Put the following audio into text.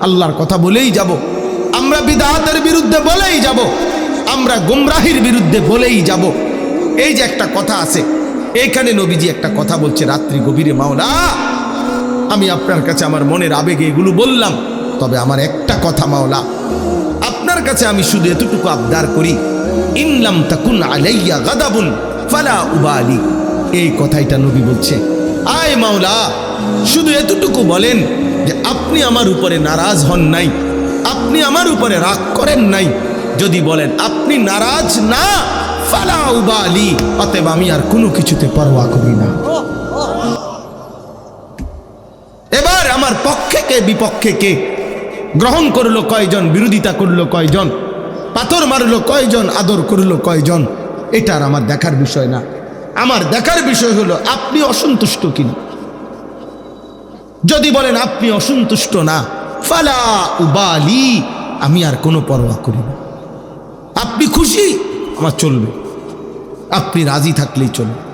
আল্লাহর কথা বলেই যাব। আমরা বিদাতের বিরুদ্ধে বলেই যাব। আমরা গুমরাহির বিরুদ্ধে বলেই যাব। এই যে একটা কথা আছে এইখানে নবীজি একটা কথা বলছে, রাত্রি গভীরে, মাওলা, আমি আপনার কাছে আমার মনের আবেগে এগুলো বললাম, তবে আমার একটা কথা, মাওলা, আপনার কাছে আমি শুধু এতটুকু আবদার করি ইনলাম তাকুন আলাইয়া গাদাবুন ফালা উবালি। এই কথাইটা নবী বলছে। আয় মাওলা, শুধু এতটুকু বলেন আপনি আমার উপরে নারাজ হন নাই। আপনি আমার উপরে রাগ করেন নাই। যদি বলেন, আপনি নারাজ না, ফালা উবালি। অতএব আমি আর কোনো কিছুতে পরোয়া করি না। এবার আমার পক্ষে কে, বিপক্ষে কে? গ্রহণ করল কয়জন, বিরোধিতা করল কয়জন? পাথর মারলো কয়জন, আদর করল কয়জন? এটা আর আমার দেখার বিষয় না। আমার দেখার বিষয় হলো, আপনি অসন্তুষ্ট কিনা? যদি বলেন, আপনি অসন্তুষ্ট না, ফালা উবালি, আমি আর কোনো পরোয়া করি না। আপনি খুশি, আমার চলবে। আপনি রাজি থাকলেই চলবে।